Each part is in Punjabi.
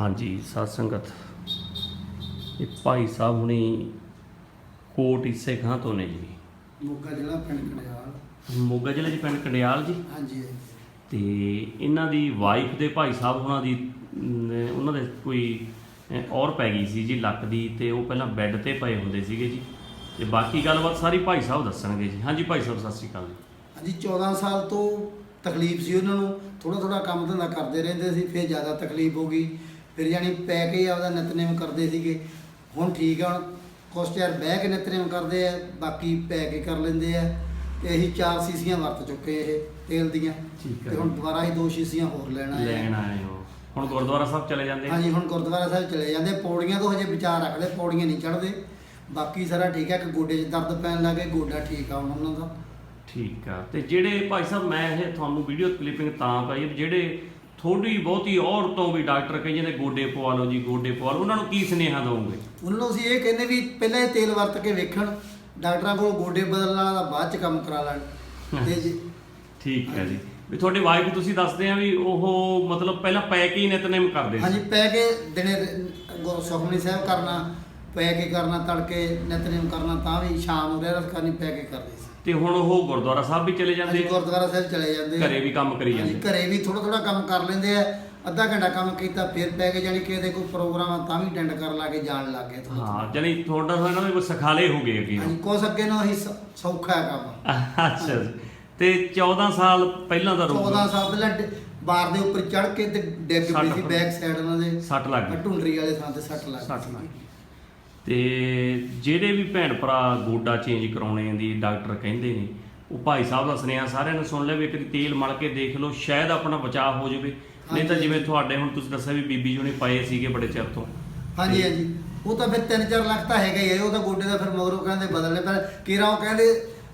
ਹਾਂਜੀ ਸਾਧ ਸੰਗਤ। ਇਹ ਭਾਈ ਸਾਹਿਬ ਹੁਣੀ ਕੋਟ ਇਸੇ ਖਾਂ ਤੋਂ ਨੇ ਜੀ। ਮੋਗਾ ਜ਼ਿਲ੍ਹਾ ਪਿੰਡ ਕੜਿਆਲ ਮੋਗਾ ਜ਼ਿਲ੍ਹੇ 'ਚ ਪਿੰਡ ਕੰਡਿਆਲ ਜੀ? ਹਾਂਜੀ ਹਾਂਜੀ। ਤੇ ਇਹਨਾਂ ਦੀ ਵਾਈਫ ਦੇ ਭਾਈ ਸਾਹਿਬ ਉਹਨਾਂ ਦੀ ਅਮ, ਉਹਨਾਂ ਦੇ ਕੋਈ ਅਹ, ਔਰ ਪੈ ਗਈ ਸੀ ਜੀ ਲੱਕ ਦੀ ਤੇ ਉਹ ਪਹਿਲਾਂ ਬੈੱਡ ਤੇ ਪਏ ਹੁੰਦੇ ਸੀਗੇ ਜੀ। ਤੇ ਬਾਕੀ ਗੱਲਬਾਤ ਸਾਰੀ ਭਾਈ ਸਾਹਿਬ ਦੱਸਣਗੇ ਜੀ। ਹਾਂਜੀ ਭਾਈ ਸਾਹਿਬ ਸਤਿ ਸ਼੍ਰੀ ਅਕਾਲ ਜੀ। ਹਾਂਜੀ 14 ਸਾਲ ਤੋਂ ਤਕਲੀਫ ਸੀ ਉਹਨਾਂ ਨੂੰ। ਥੋੜਾ ਥੋੜਾ ਕੰਮ ਧੰਦਾ ਕਰਦੇ ਰਹਿੰਦੇ ਸੀ ਫਿਰ ਜ਼ਿਆਦਾ ਤਕਲੀਫ ਹੋ ਗਈ। ਫਿਰ ਜਾਣੀ ਪੈ ਕੇ ਆਪਦਾ ਨਿਤਨੇਮ ਕਰਦੇ ਸੀਗੇ। ਹੁਣ ਠੀਕ ਆ ਹੁਣ ਕੁਛ ਚਿਰ ਬਹਿ ਕੇ ਨਿਤਨੇਮ ਕਰਦੇ ਆ ਬਾਕੀ ਪੈ ਕੇ ਕਰ ਲੈਂਦੇ ਆ। ਤੇ ਅਸੀਂ ਚਾਰ ਸੀਸੀਆਂ ਵਰਤ ਚੁੱਕੇ ਇਹ ਤੇਲ ਦੀਆਂ। ਠੀਕ ਤੇ ਹੁਣ ਦੁਬਾਰਾ ਹੀ ਦੋ ਸ਼ੀਸ਼ੀਆਂ ਹੋਰ ਲੈਣਾ ਹੈ ਲੈਣ ਆਏ ਹੋ। ਹੁਣ ਗੁਰਦੁਆਰਾ ਸਾਹਿਬ ਚਲੇ ਜਾਂਦੇ? ਹਾਂਜੀ ਹੁਣ ਗੁਰਦੁਆਰਾ ਸਾਹਿਬ ਚਲੇ ਜਾਂਦੇ। ਪੌੜੀਆਂ ਤੋਂ ਹਜੇ ਵਿਚਾਰ ਰੱਖਦੇ ਪੌੜੀਆਂ ਨਹੀਂ ਚੜ੍ਹਦੇ। ਬਾਕੀ ਸਾਰਾ ਠੀਕ ਹੈ ਕਿ ਗੋਡੇ 'ਚ ਦਰਦ ਪੈਣ ਲੱਗੇ ਗੋਡਾ ਠੀਕ ਆ ਹੁਣ ਉਹਨਾਂ ਦਾ। ਠੀਕ ਆ। ਤੇ ਜਿਹੜੇ ਭਾਈ ਸਾਹਿਬ ਮੈਂ ਇਹ ਤੁਹਾਨੂੰ ਵੀਡੀਓ ਕਲਿੱਪਿੰਗ ਤਾਂ ਪਾਈ ਵੀ ਜਿਹੜੇ ਥੋੜੀ ਬਹੁਤੀ ਔਰਤੋਂ ਵੀ ਡਾਕਟਰ ਕਹੀ ਜਾਂਦੇ ਗੋਡੇ ਪਵਾ ਲਓ ਜੀ ਗੋਡੇ ਪਵਾ ਲਓ ਉਹਨਾਂ ਨੂੰ ਕੀ ਸੁਨੇਹਾ ਦਵੋਗੇ? ਉਹਨਾਂ ਨੂੰ ਅਸੀਂ ਇਹ ਕਹਿੰਦੇ ਵੀ ਪਹਿਲਾਂ ਇਹ ਤੇਲ ਵਰਤ ਕੇ ਵੇਖਣ ਡਾਕਟਰਾਂ ਕੋਲ ਗੋਡੇ ਬਦਲਣ ਤਾਂ ਬਾਅਦ ਚ ਕੰਮ ਕਰਾ ਲੈਣ। ਤੇ ਜੀ। ਠੀਕ ਹੈ ਜੀ। ਵੀ ਤੁਹਾਡੇ ਵਾਈਫ ਤੁਸੀਂ ਦੱਸਦੇ ਆ ਵੀ ਉਹ ਮਤਲਬ ਪਹਿਲਾਂ ਪੈ ਕੇ ਹੀ ਨਿਤਨੇਮ ਕਰਦੇ ਹਾਂਜੀ ਸੀ ਪੈ ਕੇ ਦਿਨੇ ਸੁਖਮਨੀ ਸਾਹਿਬ ਕਰਨਾ ਪੈ ਕੇ ਕਰਨਾ ਤੜਕੇ ਨਿਤਨੇਮ ਕਰਨਾ ਤਾਂ ਵੀ ਸ਼ਾਮ ਨੂੰ ਰਹਿਰਤ ਕਰਨੀ ਪੈ ਕੇ ਕਰਦੇ ਸੀ। ਤੇ ਹੁਣ ਉਹ ਗੁਰਦੁਆਰਾ ਸਾਹਿਬ ਵੀ ਚਲੇ ਜਾਂਦੇ ਆ। ਗੁਰਦੁਆਰਾ ਸਾਹਿਬ ਚਲੇ ਜਾਂਦੇ ਆ। ਘਰੇ ਵੀ ਕੰਮ ਕਰੀ ਹਾਂਜੀ, ਜਾਂਦੇ ਘਰੇ ਵੀ ਥੋੜਾ ਥੋੜਾ ਕੰਮ ਕਰ ਲੈਂਦੇ ਆ। ਅੱਧਾ ਘੰਟਾ ਕੰਮ ਕੀਤਾ ਫਿਰ ਪੈ ਕੇ ਜਾਣੀ ਕਿ ਇਹਦੇ ਕੋਈ ਪ੍ਰੋਗਰਾਮ ਆ ਤਾਂ ਵੀ ਅਟੈਂਡ ਕਰਨ ਲੱਗੇ ਜਾਣ ਲੱਗੇ ਹਾਂ ਜਾਨੀ ਤੁਹਾਡਾ ਤਾਂ ਇਹਨਾਂ ਦੇ ਕੋਈ ਸਖਾਲੇ ਹੋ ਗਏ ਅੱਗੇ ਹਾਂਜੀ ਕੁਛ ਅੱਗੇ ਨੂੰ ਅਸੀਂ ਸੌ- ਸੌਖਾ ਹੈ ਕੰਮ। ਅੱਛਾ ਜੀ ਤੇ 14 ਸਾਲ ਪਹਿਲਾਂ ਦਾ 14 ਰੋਗ ਸਾਲ ਪਹਿਲਾਂ ਡ- ਬਾਰ ਦੇ ਉੱਪਰ ਚੜ ਕੇ ਤੇ ਡਿੱਗ ਪਈ ਸੱਟ ਸੀ ਬੈਕ ਸਾਈਡ ਉਹਨਾਂ ਦੇ। ਸੱਟ ਲੱਗ ਗਈ ਢੁੰਡਰੀ ਵਾਲੇ ਥਾਂ ਤੇ ਸੱਟ ਲੱਗ ਸੱਟ ਗਈ ਲੱਗ ਗਈ। ਤੇ ਜਿਹੜੇ ਵੀ ਭੈਣ ਭਰਾ ਗੋਡਾ ਚੇਂਜ ਕਰਾਉਣੇ ਦੀ ਡਾਕਟਰ ਕਹਿੰਦੇ ਨੇ ਉਹ ਭਾਈ ਸਾਹਿਬ ਦਾ ਸੁਨੇਹਾ ਸਾਰਿਆਂ ਨੇ ਸੁਣ ਲਿਆ ਵੀ ਇੱਕ ਤੇਲ ਮਲ ਕੇ ਦੇਖ ਲਓ ਸ਼ਾਇਦ ਆਪਣਾ ਬਚਾਅ ਹੋ ਜਾਵੇ। ਨਹੀਂ ਤਾਂ। ਜਿਵੇਂ ਤੁਹਾਡੇ ਹੁਣ ਤੁਸੀਂ ਦੱਸਿਆ ਵੀ ਬੀਬੀ ਜੀ ਨੇ ਪਏ ਸੀਗੇ ਬੜੇ ਚਿਰ ਤੋਂ। ਹਾਂਜੀ ਹਾਂਜੀ। ਉਹ ਤਾਂ ਫਿਰ 3-4 ਲੱਖ ਤਾਂ ਹੈਗਾ ਹੀ ਹੈ ਉਹ ਤਾਂ ਗੋਡੇ ਦਾ ਫਿਰ ਮਗਰੋਂ ਕਹਿੰਦੇ ਬਦਲਨੇ ਪਰ ਕੀਰਾ ਉਹ ਕਹਿੰਦੇ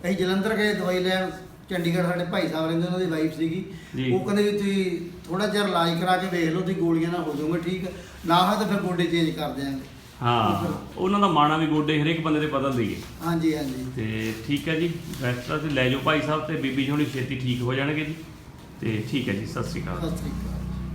ਅਸੀਂ ਜਲੰਧਰ ਗਏ ਦਵਾਈ ਲੈਣ ਚੰਡੀਗੜ੍ਹ ਸਾਡੇ ਭਾਈ ਸਾਹਿਬ ਰਹਿੰਦੇ ਉਹਨਾਂ ਦੀ ਵਾਈਫ ਸੀਗੀ। ਉਹ ਕਹਿੰਦੇ ਵੀ ਤੁਸੀਂ ਥੋੜਾ ਜਿਹਾ ਇਲਾਜ ਕਰਾ ਕੇ ਵੇਖ ਲਓ ਤੁਸੀਂ ਗੋਲੀਆਂ ਨਾਲ ਹੋ ਜਾਓਗੇ ਠੀਕ ਨਾ ਹੋਇਆ ਤਾਂ ਫਿਰ ਗੋਡੇ ਚੇਂਜ ਕਰ ਦਿਆਂਗੇ। ਹਾਂ ਉਹਨਾਂ ਦਾ ਮਾਣਾ ਵੀ ਗੋਡੇ ਹਰੇਕ ਬੰਦੇ ਦੇ ਬਦਲ ਦਈਏ ਹਾਂਜੀ ਹਾਂਜੀ। ਤੇ ਠੀਕ ਹੈ ਜੀ ਵੈਸਟਰਾ ਤੇ ਲੈ ਜਾਓ ਭਾਈ ਸਾਹਿਬ ਤੇ ਬੀਬੀ ਜੀ ਹੁਣੀ ਛੇਤੀ ਠੀਕ ਹੋ ਜਾਣਗੇ ਜੀ। ਤੇ ਠੀਕ ਹੈ ਜੀ ਸਤਿ ਸ਼੍ਰੀ ਅਕਾਲ। ਸਤਿ ਸ੍ਰੀ ਅਕਾਲ।